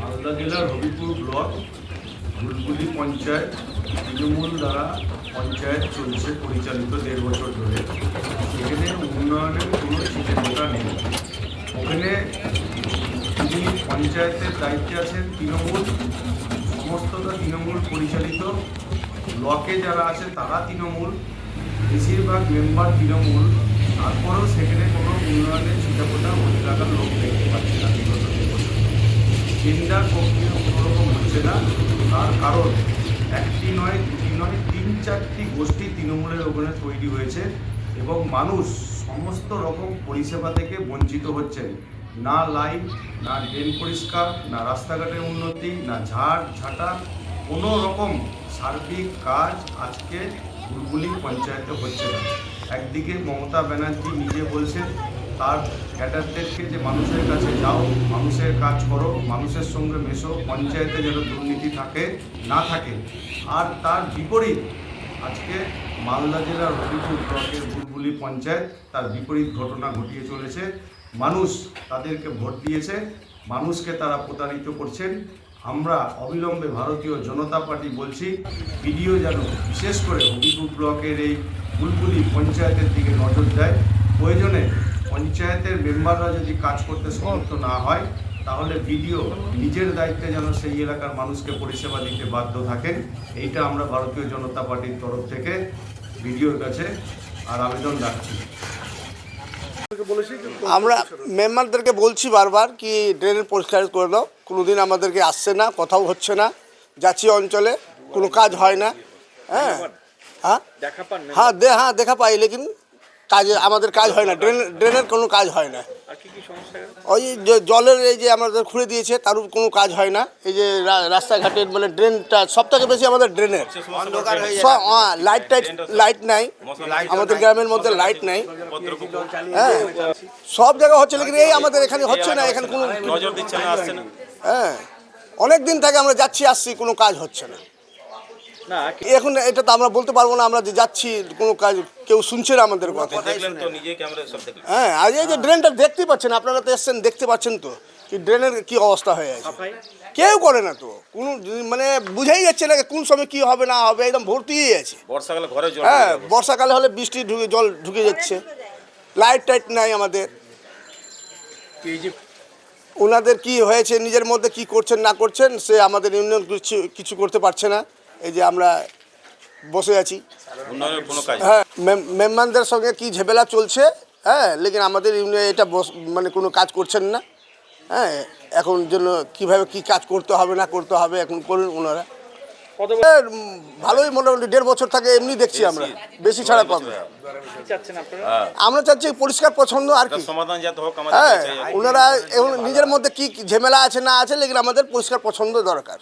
মালদা জেলার হবিপুর ব্লক বুলবুলি পঞ্চায়েত, তৃণমূল দ্বারা পঞ্চায়েত চলছে পরিচালিত দেড় বছর ধরে। সেখানে উন্নয়নের কোনো চিন্তা নেই। ওখানে যিনি পঞ্চায়েতের দায়িত্বে আছেন তৃণমূল, সমস্তটা তৃণমূল পরিচালিত। ব্লকে যারা আছে তারা তৃণমূল, বেশিরভাগ মেম্বার তৃণমূল। তারপরেও সেখানে কোনো উন্নয়নের ছিটাফোটা এলাকার লোক দেখতে পাচ্ছে না। প্রক্রিয়া কোনোরকম হচ্ছে না। তার কারণ, একটি নয়, দুটি নয়, তিন চারটি গোষ্ঠী তৃণমূলের ওখানে তৈরি হয়েছে এবং মানুষ সমস্ত রকম পরিষেবা থেকে বঞ্চিত হচ্ছেন। না লাইট, না ড্রেন পরিষ্কার, না রাস্তাঘাটের উন্নতি, না ঝাড় ঝাঁটা কোনো রকম সার্বিক কাজ আজকে বুলবুলি পঞ্চায়েতে হচ্ছে না। একদিকে মমতা ব্যানার্জি নিজে বলছেন তার ক্যাডারদেরকে যে মানুষের কাছে যাও, মানুষের কাজ করো, মানুষের সঙ্গে মেশো, পঞ্চায়েতে যেন দুর্নীতি থাকে, না থাকে। আর তার বিপরীত, আজকে মালদা জেলার হবিপুর ব্লকের বুলবুলি পঞ্চায়েত, তার বিপরীত ঘটনা ঘটিয়ে চলেছে। মানুষ তাদেরকে ভোট দিয়েছে, মানুষকে তারা প্রতারিত করছেন। আমরা অবিলম্বে ভারতীয় জনতা পার্টি বলছি ভিডিও যেন বিশেষ করে হবিপুর ব্লকের এই বুলবুলি পঞ্চায়েতের দিকে নজর দেয়। প্রয়োজনে পঞ্চায়েতের মেম্বাররা যদি কাজ করতে সমর্থ না হয় তাহলে ভিডিও নিজের দায়িত্বে যেন সেই এলাকার মানুষকে পরিষেবা দিতে বাধ্য থাকেন। এইটা আমরা ভারতীয় জনতা পার্টির তরফ থেকে ভিডিওর কাছে আর আবেদন রাখছি। আমরা মেম্বারদেরকে বলছি বারবার কি ড্রেনের পরিষ্কার করে দাও কোনোদিন আমাদেরকে আসছে না কথাও হচ্ছে না যাচ্ছি অঞ্চলে কোনো কাজ হয় না। হ্যাঁ? হ্যাঁ? হ্যাঁ দে হ্যাঁ দেখা পাই লেকিন কাজে আমাদের কাজ হয় না। ড্রেন ড্রেনের কোনো কাজ হয় না। আর কি কি সমস্যা ওই যে জলের এই যে আমাদের খুঁড়ে দিয়েছে তারও কোনো কাজ হয় না। এই যে রাস্তাঘাটের মানে ড্রেনটা সব থেকে বেশি আমাদের ড্রেনের। লাইট টাইট লাইট নাই। আমাদের গ্রামের মধ্যে লাইট নাই। হ্যাঁ। সব জায়গা হচ্ছে লেকিন এই আমাদের এখানে হচ্ছে না এখানে কোনো হ্যাঁ। অনেক দিন থেকে আমরা যাচ্ছি আসছি কোনো কাজ হচ্ছে না। এখন এটা তো আমরা বলতে পারব না আমরা যে যাচ্ছি কোনো কাজ কেউ শুনছে না আমাদের কথা। দেখলেন তো নিজে ক্যামেরা সব দেখলেন। হ্যাঁ আর এই যে ড্রেনটা দেখতে পাচ্ছেন আপনারা তো এসছেন দেখতে পাচ্ছেন তো কি ড্রেনের কি অবস্থা হয়ে আছে। কেউ করে না তো কোনো মানে বুঝাই যাচ্ছে না কোন সময় কি হবে না হবে একদম ভর্তি হয়ে আছে। বর্ষাকালে ঘরে জল হ্যাঁ বর্ষাকালে হলে বৃষ্টি ঢুকে জল ঢুকে যাচ্ছে। লাইট টাইট নাই আমাদের। ওনাদের কি হয়েছে নিজের মধ্যে কি করছেন না করছেন সে আমাদের ইউনিয়ন কিছু কিছু করতে পারছে না। এই যে আমরা বসে আছি। হ্যাঁ মেম- মেম্বারদের সঙ্গে কি ঝেমেলা চলছে? হ্যাঁ লেকিন আমাদের ইউনিয়ন এটা বস- মানে কোনো কাজ করছেন না। হ্যাঁ এখন জন্য কীভাবে কি কাজ করতে হবে না করতে হবে এখন করুন ওনারা। উম, ভালোই মোটামুটি দেড় বছর থাকে এমনি দেখছি আমরা। বেশি ছাড়া কম। আপনারা? হ্যাঁ। আমরা চাচ্ছি পরিষ্কার পছন্দ আর কি। হ্যাঁ ওনারা এখন নিজের মধ্যে কি কি ঝামেলা আছে না আছে লেকিন আমাদের পরিষ্কার পছন্দ দরকার।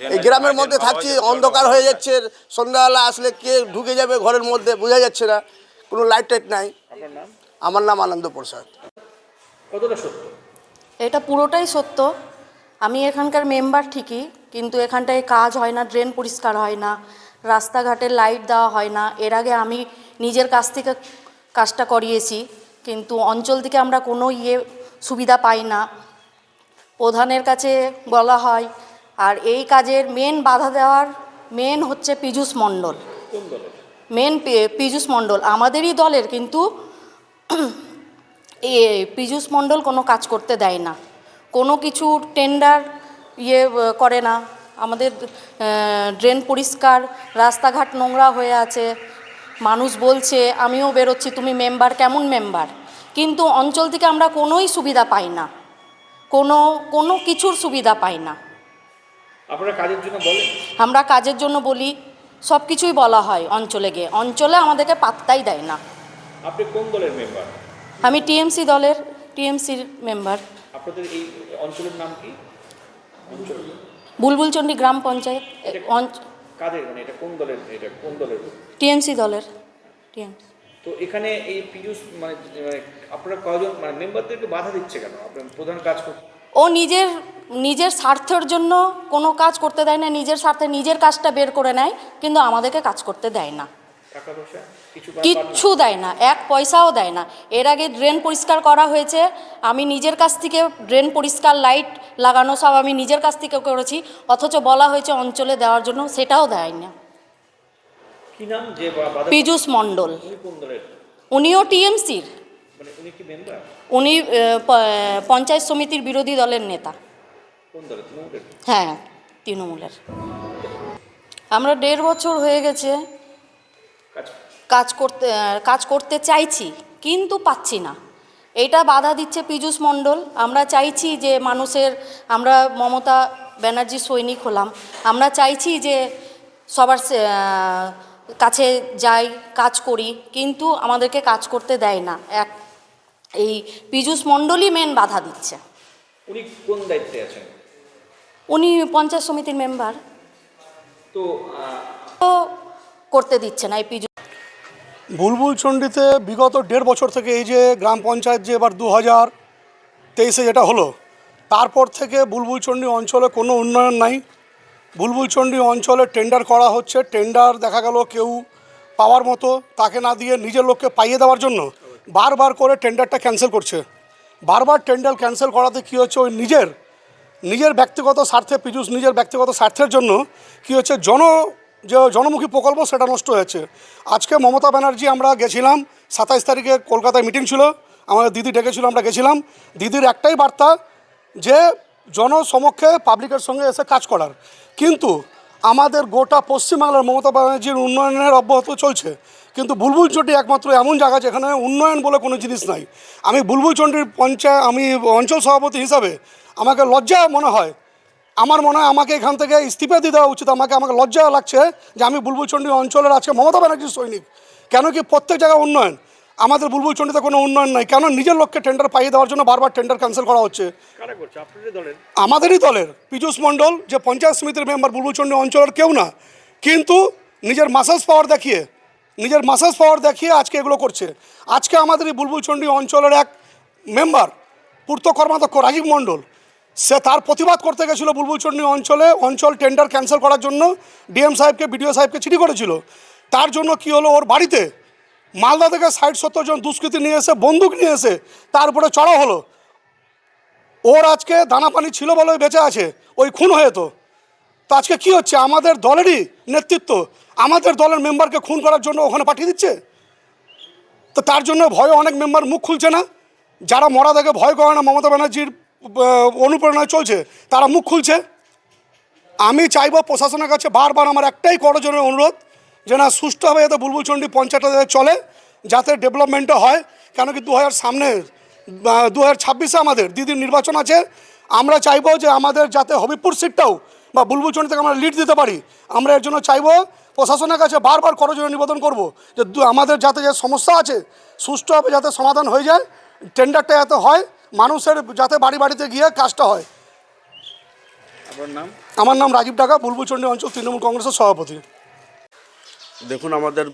এই গ্রামের মধ্যে থাকছি অন্ধকার হয়ে যাচ্ছে সন্ধ্যাবেলা আসলে কে ঢুকে যাবে ঘরের মধ্যে বোঝা যাচ্ছে না কোনো লাইট টাইট নাই। আমার নাম আনন্দ প্রসাদ। কতটা সত্য? এটা পুরোটাই সত্য। আমি এখানকার মেম্বার ঠিকই কিন্তু এখানটায় কাজ হয় না ড্রেন পরিষ্কার হয় না রাস্তাঘাটে লাইট দেওয়া হয় না। এর আগে আমি নিজের কাছ থেকে কাজটা করিয়েছি কিন্তু অঞ্চল থেকে আমরা কোনো ইয়ে সুবিধা পাই না। প্রধানের কাছে বলা হয় আর এই কাজের মেন বাধা দেওয়ার মেন হচ্ছে পীযূষ মণ্ডল। মেন পীযূষ মণ্ডল। আমাদেরই দলের কিন্তু এ, পীযূষ মণ্ডল কোনো কাজ করতে দেয় না। কোনো কিছু টেন্ডার ইয়ে করে না। আমাদের ড্রেন পরিষ্কার, রাস্তাঘাট নোংরা হয়ে আছে। মানুষ বলছে, আমিও বেরোচ্ছি, তুমি মেম্বার কেমন মেম্বার কিন্তু অঞ্চল থেকে আমরা কোনোই সুবিধা পাই না। কোনো কোনো কিছুর সুবিধা পাই না। আপনারা কাজের জন্য বলেন। আমরা কাজের জন্য বলি সব কিছুই বলা হয় অঞ্চলে গিয়ে। অঞ্চলে আমাদেরকে পাত্তাই দেয় না। আপনি কোন দলের মেম্বার আমি টিএমসি দলের টিএমসির মেম্বার আপনাদের এই অঞ্চলের নাম কি? বুলবুলচন্ডী গ্রাম পঞ্চায়েত কাদের? মানে এটা কোন দলের এটা কোন দলের? টিএমসি দলের টিএমসি। তো এখানে এই পীযূষ মানে মানে আপনারা কয়জন মানে মেম্বারদেরকে বাধা দিচ্ছে কেন? আপনার প্রধান কাজ করতে ও নিজের নিজের স্বার্থের জন্য কোনো কাজ করতে দেয় না নিজের স্বার্থে নিজের কাজটা বের করে নেয় কিন্তু আমাদেরকে কাজ করতে দেয় না। কিচ্ছু দেয় না এক পয়সাও দেয় না। এর আগে ড্রেন পরিষ্কার করা হয়েছে আমি নিজের কাছ থেকে ড্রেন পরিষ্কার লাইট লাগানো সব আমি নিজের কাছ থেকে করেছি অথচ বলা হয়েছে অঞ্চলে দেওয়ার জন্য সেটাও দেয় না। পীযূষ মণ্ডল। উনিও টিএমসির। মানে উনি পঞ্চায়েত সমিতির বিরোধী দলের নেতা। হ্যাঁ তৃণমূলের। আমরা দেড় বছর হয়ে গেছে কাজ? করতে কাজ করতে চাইছি কিন্তু পাচ্ছি না। এটা বাধা দিচ্ছে পীযূষ মণ্ডল। আমরা চাইছি যে মানুষের আমরা মমতা ব্যানার্জি সৈনিক হলাম। আমরা চাইছি যে সবার কাছে যাই কাজ করি কিন্তু আমাদেরকে কাজ করতে দেয় না। এক এই পীযূষ মণ্ডলই মেন বাধা দিচ্ছে। উনি কোন দায়িত্বে আছেন? উনি পঞ্চায়েত সমিতির মেম্বার তো তো করতে দিচ্ছে না এই পীযূষ। বুলবুল চণ্ডীতে বিগত দেড় বছর থেকে এই যে গ্রাম পঞ্চায়েত যে এবার দু হাজার তেইশে যেটা হলো তারপর থেকে বুলবুল চণ্ডী অঞ্চলে কোনো উন্নয়ন নাই। বুলবুল চণ্ডী অঞ্চলে টেন্ডার করা হচ্ছে টেন্ডার দেখা গেল কেউ পাওয়ার মতো তাকে না দিয়ে নিজের লোককে পাইয়ে দেওয়ার জন্য বারবার করে টেন্ডারটা ক্যান্সেল করছে। বারবার টেন্ডার ক্যান্সেল করাতে কী হচ্ছে ওই নিজের নিজের ব্যক্তিগত স্বার্থে, পীযূষ নিজের ব্যক্তিগত স্বার্থের জন্য কি হচ্ছে জন, যে জনমুখী প্রকল্প সেটা নষ্ট হয়েছে। আজকে মমতা ব্যানার্জি আমরা গেছিলাম, সাতাইশ তারিখে কলকাতায় মিটিং ছিল, আমাদের দিদি ডেকেছিল, আমরা গেছিলাম। দিদির একটাই বার্তা যে জনসমক্ষে পাবলিকের সঙ্গে এসে কাজ করার। কিন্তু আমাদের গোটা পশ্চিমবাংলার মমতা ব্যানার্জির উন্নয়নের অব্যাহত চলছে। কিন্তু বুলবুল চণ্ডী একমাত্র এমন জায়গা যেখানে উন্নয়ন বলে কোনো জিনিস নাই। আমি বুলবুল চণ্ডীর পঞ্চায়েত আমি অঞ্চল সভাপতি হিসাবে আমাকে লজ্জা মনে হয়। আমার মনে হয় আমাকে এখান থেকে ইস্তিফা দিয়ে দেওয়া উচিত। আমাকে আমাকে লজ্জা লাগছে যে আমি বুলবুল চণ্ডী অঞ্চলের আজকে মমতা ব্যানার্জির সৈনিক। কেন কি প্রত্যেক জায়গায় উন্নয়ন? আমাদের বুলবুল চণ্ডীতে কোনো উন্নয়ন নাই। কেন নিজের লোককে টেন্ডার পাইয়ে দেওয়ার জন্য বারবার টেন্ডার ক্যান্সেল করা হচ্ছে? আমাদেরই দলের। পীযূষ মণ্ডল যে পঞ্চায়েত সমিতির মেম্বার বুলবুলচন্ডী অঞ্চলের কেউ না। কিন্তু নিজের মাসাজ পাওয়ার দেখিয়ে নিজের মাসাজ পাওয়ার দেখিয়ে আজকে এগুলো করছে। আজকে আমাদের এই বুলবুলচন্ডী অঞ্চলের এক মেম্বার পূর্ত কর্মাধ্যক্ষ রাজীব মণ্ডল, সে তার প্রতিবাদ করতে গেছিল বুলবুলচন্ডী অঞ্চলে অঞ্চল টেন্ডার ক্যান্সেল করার জন্য। ডিএম সাহেবকে বিডিও সাহেবকে চিঠি করেছিল। তার জন্য কি হলো, ওর বাড়িতে মালদা থেকে ষাট সত্তর জন দুষ্কৃতী নিয়ে এসে, বন্দুক নিয়ে এসে তার উপরে চড়া হলো। ওর আজকে দানা পানি ছিল বলে বেঁচে আছে, ওই খুন হয়ে তো আজকে কি হচ্ছে? আমাদের দলেরই নেতৃত্ব আমাদের দলের মেম্বারকে খুন করার জন্য ওখানে পাঠিয়ে দিচ্ছে? তো তার জন্য ভয়ে অনেক মেম্বার মুখ খুলছে না। যারা মরা দেখে ভয় করে না মমতা ব্যানার্জির অনুপ্রেরণায় চলছে, তারা মুখ খুলছে। আমি চাইব প্রশাসনের কাছে বারবার আমার একটাই করজনের অনুরোধ, যে না, সুষ্ঠুভাবে যাতে বুলবুলচণ্ডী পঞ্চায়েতটা যাতে চলে, যাতে ডেভেলপমেন্টটা হয়। কেন কি দু হাজার সামনে দু হাজার ছাব্বিশে আমাদের দিদির নির্বাচন আছে। আমরা চাইব যে আমাদের যাতে হবিপুর সিটটাও বা বুলবুলচণ্ডী থেকে আমরা লিড দিতে পারি। আমরা এর জন্য চাইব প্রশাসনের কাছে বারবার করজনে নিবেদন করব যে আমাদের যাতে যে সমস্যা আছে সুষ্ঠুভাবে যাতে সমাধান হয়ে যায় টেন্ডারটা যাতে হয় মানুষের যাতে বাড়ি বাড়িতে গিয়ে কাজটা হয়। নাম? আমার নাম রাজীব ডাকা বুলবুলচণ্ডী অঞ্চল তৃণমূল কংগ্রেসের সভাপতি। দেখুন আমাদের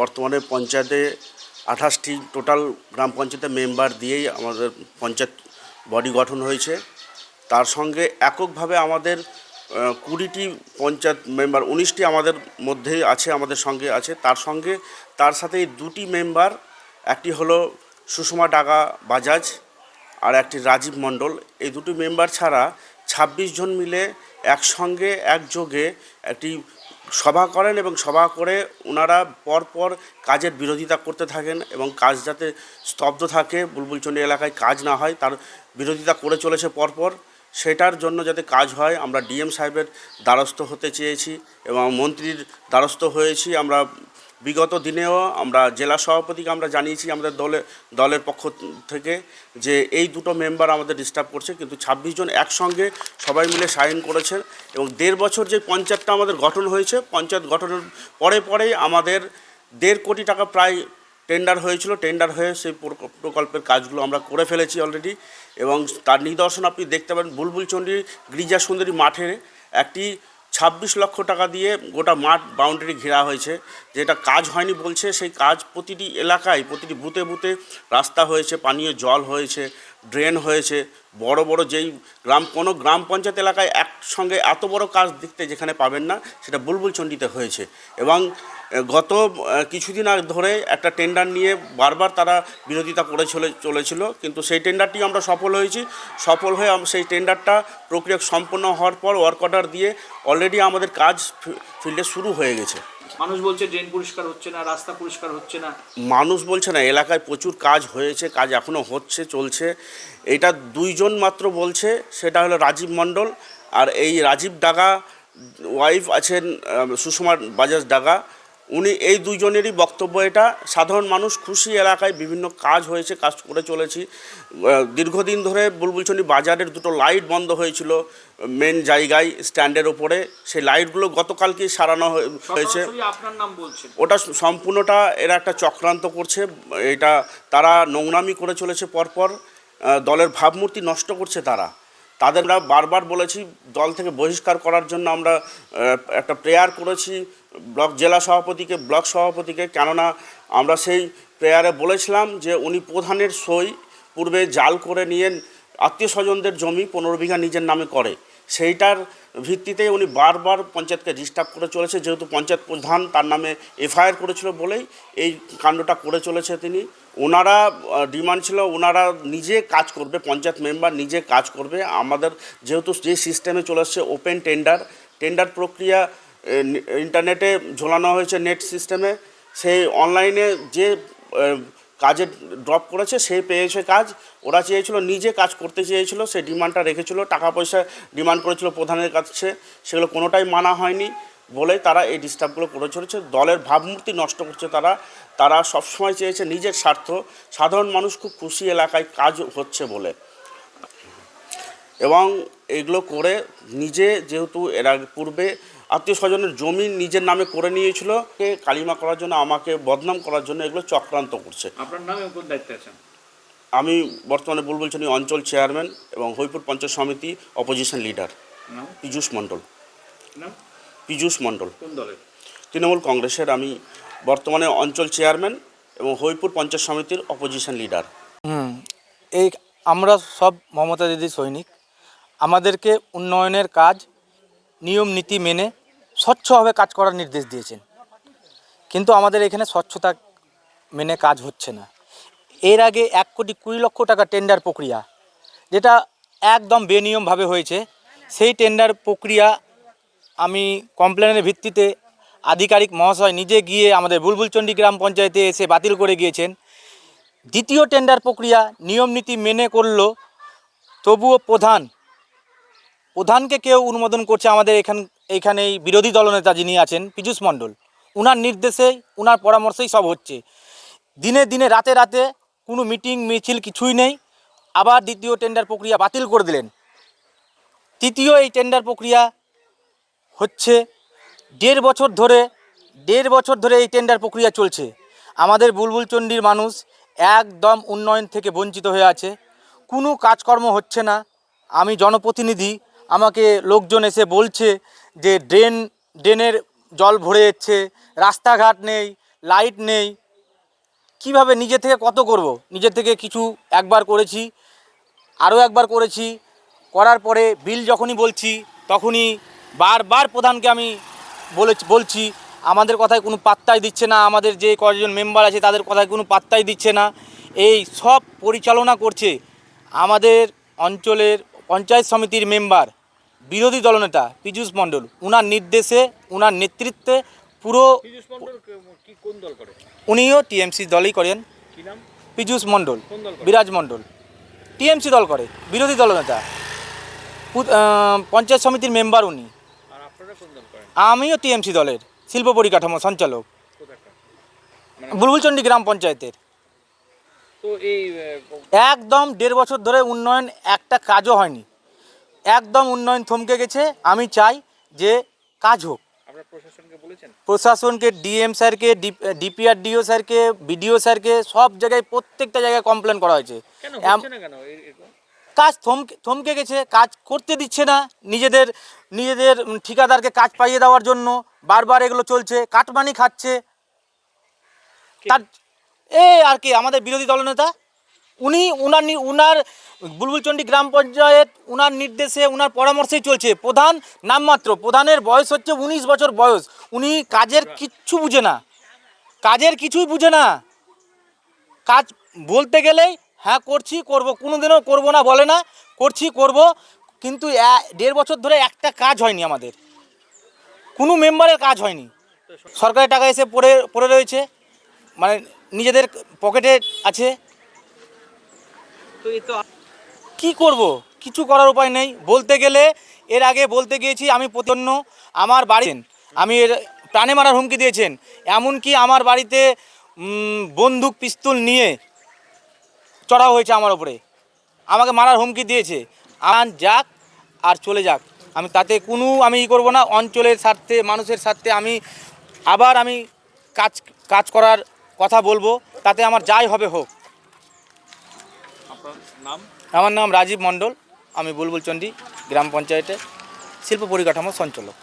বর্তমানে পঞ্চায়েতে আঠাশটি টোটাল গ্রাম পঞ্চায়েতের মেম্বার দিয়েই আমাদের পঞ্চায়েত বডি গঠন হয়েছে। তার সঙ্গে এককভাবে আমাদের কুড়িটি পঞ্চায়েত মেম্বার, উনিশটি আমাদের মধ্যে আছে, আমাদের সঙ্গে আছে। তার সঙ্গে তার সাথে দুটি মেম্বার, একটি হলো সুষমা ডাগা বাজাজ আর একটি রাজীব মণ্ডল। এই দুটি মেম্বার ছাড়া ছাব্বিশ জন মিলে একসঙ্গে, একযোগে একটি সভা করেন এবং সভা করে ওনারা পরপর কাজের বিরোধিতা করতে থাকেন এবং কাজ যাতে স্তব্ধ থাকে, বুলবুলচন্ডী এলাকায় কাজ না হয়, তার বিরোধিতা করে চলেছে পরপর। সেটার জন্য যাতে কাজ হয়, আমরা ডিএম সাহেবের দ্বারস্থ হতে চেয়েছি এবং মন্ত্রীর দ্বারস্থ হয়েছি। আমরা বিগত দিনেও আমরা জেলা সভাপতিকে আমরা জানিয়েছি আমাদের দলে, দলের পক্ষ থেকে যে এই দুটো মেম্বার আমাদের ডিস্টার্ব করছে, কিন্তু ছাব্বিশ জন একসঙ্গে সবাই মিলে সাইন করেছেন এবং দেড় বছর যে পঞ্চায়েতটা আমাদের গঠন হয়েছে, পঞ্চায়েত গঠনের পরে পরেই আমাদের দেড় কোটি টাকা প্রায় টেন্ডার হয়েছিল টেন্ডার হয়ে সেই প্রক- প্রকল্পের কাজগুলো আমরা করে ফেলেছি অলরেডি এবং তার নিদর্শন আপনি দেখতে পাবেন বুলবুলচণ্ডী গিরিজা সুন্দরী মাঠে একটি ছাব্বিশ লক্ষ টাকা দিয়ে গোটা মাঠ বাউন্ডারি ঘেরা হয়েছে। যেটা কাজ হয়নি বলছে, সেই কাজ প্রতিটি এলাকায়, প্রতিটি বুথে বুথে রাস্তা হয়েছে, পানীয় জল হয়েছে ড্রেন হয়েছে, বড় বড় যেই গ্রাম, কোনো গ্রাম পঞ্চায়েত এলাকায় একসঙ্গে এত বড় কাজ দেখতে যেখানে পাবেন না, সেটা বুলবুল চণ্ডীতে হয়েছে। এবং গত কিছুদিন আগে ধরে একটা টেন্ডার নিয়ে বারবার তারা বিরোধিতা করে চলে, চলেছিল, কিন্তু সেই টেন্ডারটি আমরা সফল হয়েছি। সফল হয়ে সেই টেন্ডারটা প্রক্রিয়া সম্পন্ন হওয়ার পর ওয়ার্ক অর্ডার দিয়ে অলরেডি আমাদের কাজ ফিল্ডে শুরু হয়ে গেছে। মানুষ বলছে ড্রেন পরিষ্কার হচ্ছে না, রাস্তা পরিষ্কার হচ্ছে না। মানুষ বলছে না, এলাকায় প্রচুর কাজ হয়েছে, কাজ এখনও হচ্ছে, চলছে। এটা দুইজন মাত্র বলছে, সেটা হলো রাজীব মণ্ডল আর এই রাজীব ডাগা ওয়াইফ আছেন সুষমা বাজাজ ডাগা। উনি এই দুজনেরই বক্তব্য এটা। সাধারণ মানুষ খুশি এলাকায় বিভিন্ন কাজ হয়েছে কাজ করে চলেছি। দীর্ঘদিন ধরে বুলবুলছনি বাজারের দুটো লাইট বন্ধ হয়েছিল মেন জায়গায় স্ট্যান্ডের ওপরে। সেই লাইটগুলো গতকালকে সারানো হয়ে- হয়েছে। ওটা সম্পূর্ণটা এরা একটা চক্রান্ত করছে। এটা তারা নোংরামি করে চলেছে পরপর। দলের ভাবমূর্তি নষ্ট করছে তারা। তাদের আমরা বারবার বলেছি দল থেকে বহিষ্কার করার জন্য আমরা একটা প্রেয়ার করেছি। ব্লক জেলা সভাপতিকে, ব্লক সভাপতিকে, কেননা আমরা সেই প্রেয়ারে বলেছিলাম যে উনি প্রধানের সই পূর্বে জাল করে নিয়ে আত্মীয় স্বজনদের জমি পনেরো বিঘা নিজের নামে করে। সেইটার ভিত্তিতে উনি বারবার পঞ্চায়েতকে ডিস্টার্ব করে চলেছে, যেহেতু পঞ্চায়েত প্রধান তার নামে এফআইআর করেছিল বলেই এই কাণ্ডটা করে চলেছে তিনি। ওনারা ডিমান্ড ছিল ওনারা নিজে কাজ করবে, পঞ্চায়েত মেম্বার নিজে কাজ করবে। আমাদের যেহেতু যে সিস্টেমে চলে আসছে ওপেন টেন্ডার টেন্ডার প্রক্রিয়া ইন্টারনেটে ঝোলানো হয়েছে নেট সিস্টেমে। সেই অনলাইনে যে কাজে ড্রপ করেছে, সে পেয়েছে কাজ। ওরা চেয়েছিল, নিজে কাজ করতে চেয়েছিল, সে ডিমান্ডটা রেখেছিল, টাকা পয়সা ডিমান্ড করেছিল প্রধানের কাছে। সেগুলো কোনোটাই মানা হয়নি বলে তারা এই ডিস্টার্বগুলো করে চলেছে। দলের ভাবমূর্তি নষ্ট করছে তারা। তারা সবসময় চেয়েছে নিজের স্বার্থ। সাধারণ মানুষ খুব খুশি এলাকায় কাজ হচ্ছে বলে। এবং এগুলো করে নিজে যেহেতু এর পূর্বে আত্মীয় স্বজনের জমি নিজের নামে করে নিয়েছিল। কে কালিমা করার জন্য আমাকে বদনাম করার জন্য এগুলো চক্রান্ত করছে। আপনার নামে কোন দায়িত্বে আছেন? আমি বর্তমানে বুলবুলচনী অঞ্চল চেয়ারম্যান এবং হইপুর পঞ্চায়েত সমিতি অপোজিশন লিডার নাম? পীযূষ মণ্ডল। পীযূষ মণ্ডল। তৃণমূল কংগ্রেসের আমি বর্তমানে অঞ্চল চেয়ারম্যান এবং হইপুর পঞ্চায়েত সমিতির অপোজিশন লিডার হুম এই আমরা সব মমতা দিদি সৈনিক। আমাদেরকে উন্নয়নের কাজ নিয়ম, নীতি মেনে স্বচ্ছভাবে কাজ করার নির্দেশ দিয়েছেন। কিন্তু আমাদের এখানে স্বচ্ছতা মেনে কাজ হচ্ছে না। এর আগে এক কোটি কুড়ি লক্ষ টাকা টেন্ডার প্রক্রিয়া, যেটা একদম বেনিয়মভাবে হয়েছে, সেই টেন্ডার প্রক্রিয়া আমি কমপ্লেনের ভিত্তিতে আধিকারিক মহাশয় নিজে গিয়ে আমাদের বুলবুলচণ্ডী গ্রাম পঞ্চায়েতে এসে বাতিল করে গিয়েছেন। দ্বিতীয় টেন্ডার প্রক্রিয়া নিয়ম, নীতি মেনে করল তবুও প্রধান প্রধানকে কেউ অনুমোদন করছে আমাদের এখান এইখানে এই বিরোধী দলনেতা যিনি আছেন, পীযূষ মণ্ডল। উনার নির্দেশেই, উনার পরামর্শেই সব হচ্ছে। দিনে দিনে, রাতে রাতে কোনো মিটিং, মিছিল কিছুই নেই। আবার দ্বিতীয় টেন্ডার প্রক্রিয়া বাতিল করে দিলেন। তৃতীয় এই টেন্ডার প্রক্রিয়া হচ্ছে দেড় বছর ধরে, দেড় বছর ধরে এই টেন্ডার প্রক্রিয়া চলছে। আমাদের বুলবুলচণ্ডীর মানুষ একদম উন্নয়ন থেকে বঞ্চিত হয়ে আছে। কোনো কাজকর্ম হচ্ছে না। আমি জনপ্রতিনিধি আমাকে লোকজন এসে বলছে যে ড্রেন, ড্রেনের জল ভরে যাচ্ছে, রাস্তাঘাট নেই, লাইট নেই। কীভাবে নিজে থেকে কত করব? নিজে থেকে কিছু একবার করেছি, আরও একবার করেছি। করার পরে বিল যখনই বলছি, তখনই বারবার প্রধানকে আমি বলে বলছি, আমাদের কথায় কোনো পাত্তাই দিচ্ছে না। আমাদের যে কয়েকজন মেম্বার আছে, তাদের কথায় কোনো পাত্তাই দিচ্ছে না। এই সব পরিচালনা করছে আমাদের অঞ্চলের পঞ্চায়েত সমিতির মেম্বার। বিরোধী দলনেতা পীযূষ মণ্ডল উনার নির্দেশে উনার নেতৃত্বে পুরো উনিও টিএমসি দলই করেন। পীযূষ মণ্ডল? বিরাজ মণ্ডল। টিএমসি দল করে বিরোধী দলনেতা পঞ্চায়েত সমিতির মেম্বার উনি। আমিও টিএমসি দলের শিল্প পরিকাঠামো সঞ্চালক। বুলবুলচন্ডী গ্রাম পঞ্চায়েতের। একদম দেড় বছর ধরে উন্নয়ন একটা কাজও হয়নি। একদম উন্নয়ন থমকে গেছে। আমি চাই যে কাজ হোক। প্রশাসনকে ডিএম স্যারকে ডিপিআরডিও স্যারকে বিডিও স্যারকে সব জায়গায় প্রত্যেকটা জায়গায় কমপ্লেন করা হয়েছে? কাজ থমকে থমকে গেছে কাজ করতে দিচ্ছে না নিজেদের নিজেদের ঠিকাদারকে কাজ পাইয়ে দেওয়ার জন্য। বারবার এগুলো চলছে কাটমানি খাচ্ছে। তার এ আর কি আমাদের বিরোধী দলনেতা উনি, উনার উনার বুলবুলচন্ডী গ্রাম পঞ্চায়েত, উনার নির্দেশে, উনার পরামর্শেই চলছে। প্রধান নামমাত্র, প্রধানের বয়স হচ্ছে উনিশ বছর বয়স। উনি কাজের কিচ্ছু বুঝে না। কাজের কিছুই বুঝে না। কাজ বলতে গেলেই হ্যাঁ করছি, করব। কোনোদিনও করব না, বলে না। করছি, করব। কিন্তু দেড় বছর ধরে একটা কাজ হয়নি আমাদের। কোনো মেম্বারের কাজ হয়নি। সরকারি টাকা এসে পড়ে পড়ে রয়েছে। মানে নিজেদের পকেটে আছে। তো কি করব? কিছু করার উপায় নেই। বলতে গেলে, এর আগে বলতে গিয়েছি, আমি প্রতন্য আমার বাড়ি আমি এর প্রাণে মারার হুমকি দিয়েছেন। এমনকি আমার বাড়িতে বন্দুক, পিস্তল নিয়ে চড়া হয়েছে আমার উপরে। আমাকে মারার হুমকি দিয়েছে। আন যাক আর চলে যাক। আমি তাতে কোনো আমি ই করব না। অঞ্চলের স্বার্থে, মানুষের স্বার্থে আমি আবার আমি কাজ কাজ করার কথা বলব। তাতে আমার যাই হবে হোক। আমার নাম রাজীব মণ্ডল আমি বুলবুল চণ্ডী গ্রাম পঞ্চায়েতে শিল্প পরিকাঠামো সঞ্চালক।